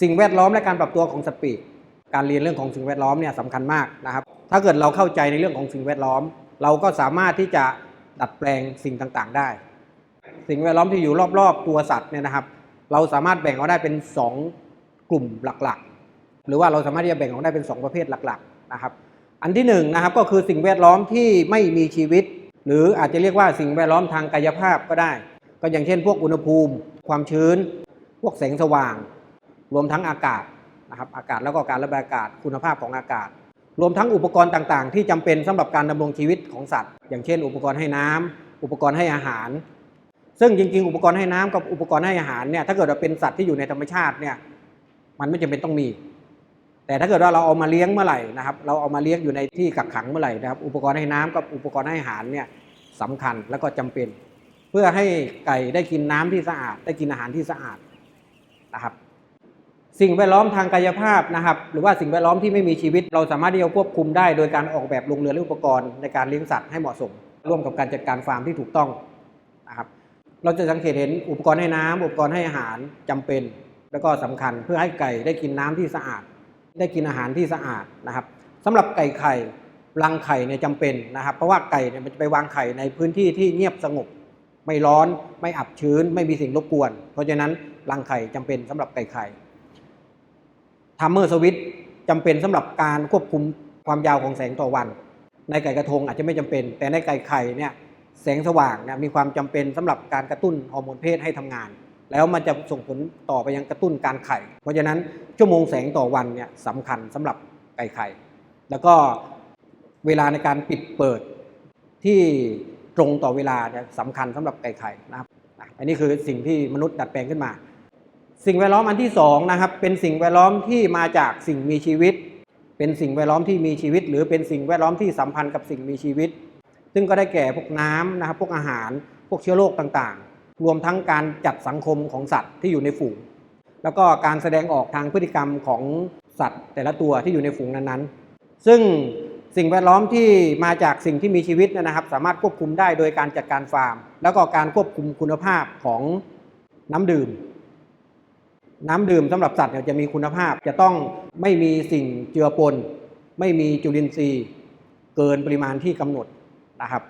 สิ่งแวดล้อมและการปรับตัวของสัตว์ปีกการเรียนเรื่องของสิ่งแวดล้อมเนี่ยสำคัญมากนะครับ ถ้าเกิดเราเข้าใจในเรื่องของสิ่งแวดล้อม เราก็สามารถที่จะดัดแปลงสิ่งต่างๆ ได้ สิ่งแวดล้อมที่อยู่รอบๆ ตัวสัตว์เนี่ยนะครับ เราสามารถแบ่งออกได้เป็น 2 กลุ่มหลักๆ หรือว่าเราสามารถที่จะแบ่งออกได้เป็น 2 ประเภทหลักๆนะครับ อันที่1นงนะครับก็คือสิ่งแวดล้อมที่ไม่มีชีวิต หรืออาจจะเรียกว่าสิ่งแวดล้อมทางกายภาพก็ได้ ก็อย่างเช่น พวกอุณหภูมิ ความชื้น พวกแสงสว่าง รวมทั้งอากาศนะครับอากาศแล้วก็การระบายอากาศคุณภาพของอากาศ รวมทั้งอุปกรณ์ต่างๆ ที่จำเป็นสำหรับการดำรงชีวิตของสัตว์ อย่างเช่น อุปกรณ์ให้น้ำอุปกรณ์ให้อาหาร ซึ่งจริง ๆ อุปกรณ์ให้น้ำกับอุปกรณ์ให้อาหารเนี่ยถ้าเกิดว่าเป็นสัตว์ที่อยู่ในธรรมชาติเนี่ยมันไม่จำเป็นต้องมี แต่ถ้าเกิดว่าเราเอามาเลี้ยงเมื่อไหร่นะครับ เราเอามาเลี้ยงอยู่ในที่กักขังเมื่อไหร่นะครับ อุปกรณ์ให้น้ำกับอุปกรณ์ให้อาหารเนี่ยสำคัญและก็จำเป็น เพื่อให้ไก่ได้กินน้ำที่สะอาด ได้กินอาหารที่สะอาดนะครับ สิ่งแวดล้อมทางกายภาพนะครับ หรือว่าสิ่งแวดล้อมที่ไม่มีชีวิต เราสามารถที่จะควบคุมได้ โดยการออกแบบโรงเรือนและอุปกรณ์ในการเลี้ยงสัตว์ให้เหมาะสม ร่วมกับการจัดการฟาร์มที่ถูกต้องนะครับเราจะสังเกตเห็นอุปกรณ์ให้น้ำอุปกรณ์ให้อาหารจำเป็น แล้วก็สำคัญเพื่อให้ไก่ได้กินน้ำที่สะอาด ได้กินอาหารที่สะอาดนะครับสำหรับไก่ไข่รังไข่เนี่ยจำเป็นนะครับ เพราะว่าไก่เนี่ยมันจะไปวางไข่ในพื้นที่ที่เงียบสงบ ไม่ร้อนไม่อับชื้น ไม่มีสิ่งรบกวน เพราะฉะนั้นรังไข่จำเป็นสำหรับไก่ไข่ ทัมเมอร์สวิตจำเป็นสำหรับการควบคุมความยาวของแสงต่อวัน ในไก่กระทงอาจจะไม่จำเป็น แต่ในไก่ไข่เนี่ยแสงสว่างเนี่ยมีความจำเป็นสำหรับการกระตุ้นฮอร์โมนเพศให้ทำงาน แล้วมันจะส่งผลต่อไปยังกระตุ้นการไข่ เพราะฉะนั้นชั่วโมงแสงต่อวันเนี่ยสำคัญสำหรับไก่ไข่ แล้วก็เวลาในการปิดเปิดที่ตรงต่อเวลาเนี่ยสำคัญสำหรับไก่ไข่นะครับอันนี้คือสิ่งที่มนุษย์ดัดแปลงขึ้นมา สิ่งแวดล้อมอันที่สองนะครับเป็นสิ่งแวดล้อมที่มาจากสิ่งมีชีวิต เป็นสิ่งแวดล้อมที่มีชีวิต หรือเป็นสิ่งแวดล้อมที่สัมพันธ์กับสิ่งมีชีวิต ซึ่งก็ได้แก่พวกน้ำนะครับพวกอาหารพวกเชื้อโรคต่างๆ รวมทั้งการจัดสังคมของสัตว์ที่อยู่ในฝูง แล้วก็การแสดงออกทางพฤติกรรมของสัตว์ แต่ละตัวที่อยู่ในฝูงนั้นๆ ซึ่งสิ่งแวดล้อมที่มาจากสิ่งที่มีชีวิตนยนะครับ สามารถควบคุมได้โดยการจัดการฟาร์ม แล้วก็การควบคุมคุณภาพของน้ำดื่ม น้ำดื่มสำหรับสัตว์เนี่ยจะมีคุณภาพ จะต้องไม่มีสิ่งเจือปน ไม่มีจุลินทรีย์ เกินปริมาณที่กำหนดนะครับ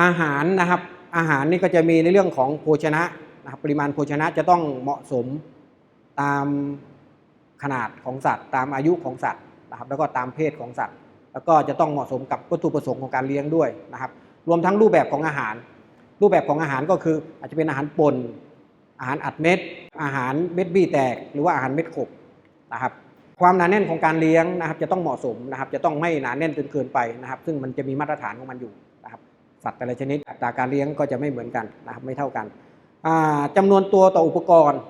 อาหารนะครับอาหารนี่ก็จะมีในเรื่องของโภชนะนะครับปริมาณโภชนะจะต้องเหมาะสมตามขนาดของสัตว์ ตามอายุของสัตว์นะครับแล้วก็ตามเพศของสัตว์ แล้วก็จะต้องเหมาะสมกับวัตถุประสงค์ของการเลี้ยงด้วยนะครับ รวมทั้งรูปแบบของอาหาร รูปแบบของอาหารก็คืออาจจะเป็นอาหารปนอาหารอัดเม็ด อาหารเม็ดบี้แตก หรือว่าอาหารเม็ดขบนะครับความหนาแน่นของการเลี้ยงนะครับจะต้องเหมาะสมนะครับ จะต้องไม่หนาแน่นจนเกินไปนะครับ ซึ่งมันจะมีมาตรฐานของมันอยู่นะครับสัตว์แต่ละชนิดอัตราการเลี้ยงก็จะไม่เหมือนกันนะครับไม่เท่ากันอ่าจำนวนตัวต่ออุปกรณ์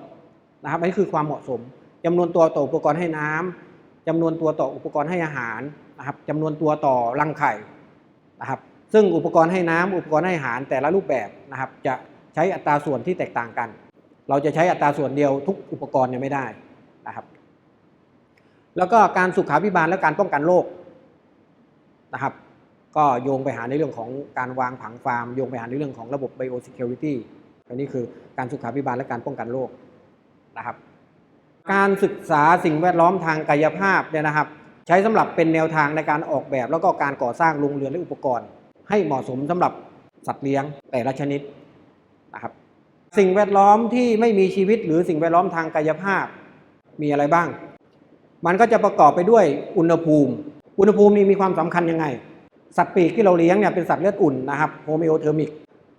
นะครับอันนี้คือความเหมาะสมจำนวนตัวต่ออุปกรณ์ให้น้ำจำนวนตัวต่ออุปกรณ์ให้อาหารนะครับจำนวนตัวต่อรังไข่นะครับซึ่งอุปกรณ์ให้น้ำอุปกรณ์ให้อาหารแต่ละรูปแบบนะครับจะใช้อัตราส่วนที่แตกต่างกัน เราจะใช้อัตราส่วนเดียวทุกอุปกรณ์เนี่ยไม่ได้นะครับ แล้วก็การสุขาพิบาลและการป้องกันโรคนะครับ ก็โยงไปหาในเรื่องของการวางผังฟาร์มโยงไปหาในเรื่องของระบบ biosecurity อันนี้คือการสุขาพิบาลและการป้องกันโรคนะครับ การศึกษาสิ่งแวดล้อมทางกายภาพเนี่ยนะครับ ใช้สำหรับเป็นแนวทางในการออกแบบแล้วก็การก่อสร้างโรงเรือนและอุปกรณ์ ให้เหมาะสมสำหรับสัตว์เลี้ยงแต่ละชนิดนะครับ สิ่งแวดล้อมที่ไม่มีชีวิตหรือสิ่งแวดล้อมทางกายภาพมีอะไรบ้าง มันก็จะประกอบไปด้วยอุณหภูมิ อุณหภูมินี่มีความสำคัญยังไง สัตว์ปีกที่เราเลี้ยงเนี่ยเป็นสัตว์เลือดอุ่นนะครับโฮมิโอเทอร์มิก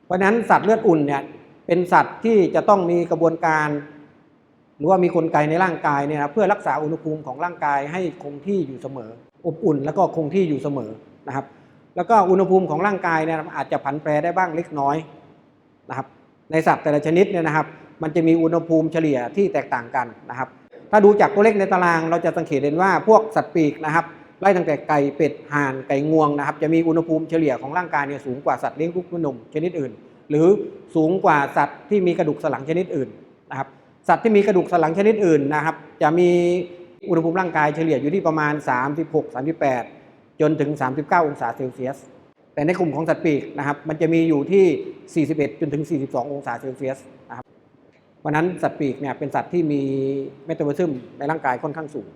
เพราะฉะนั้นสัตว์เลือดอุ่นเนี่ยเป็นสัตว์ที่จะต้องมีกระบวนการ หรือว่ามีกลไกในร่างกายเนี่ยนะเพื่อรักษาอุณหภูมิของร่างกายให้คงที่อยู่เสมอ อบอุ่นแล้วก็คงที่อยู่เสมอนะครับ แล้วก็อุณหภูมิของร่างกายเนี่ยอาจจะผันแปรได้บ้างเล็กน้อยนะครับ ในสัตว์แต่ละชนิดเนี่ยนะครับ มันจะมีอุณหภูมิเฉลี่ยที่แตกต่างกันนะครับ ถ้าดูจากตัวเลขในตารางเราจะสังเกตเห็นว่าพวกสัตว์ปีกนะครับไล่ตั้งแต่ไก่เป็ดห่านไก่งวงนะครับ จะมีอุณหภูมิเฉลี่ยของร่างกายเนี่ยสูงกว่าสัตว์เลี้ยงลูกด้วยนมชนิดอื่น หรือสูงกว่าสัตว์ที่มีกระดูกสันหลังชนิดอื่นนะครับสัตว์ที่มีกระดูกสันหลังชนิดอื่นนะครับ จะมีอุณหภูมิร่างกายเฉลี่ยอยู่ที่ประมาณ 36 38 จนถึง 39 องศาเซลเซียส แต่ในกลุ่มของสัตว์ปีกนะครับ มันจะมีอยู่ที่ 41 จนถึง 42 องศาเซลเซียสนะครับเพราะนั้นสัตว์ปีกเนี่ยเป็นสัตว์ที่มีเมตาบอลิซึมในร่างกายค่อนข้างสูง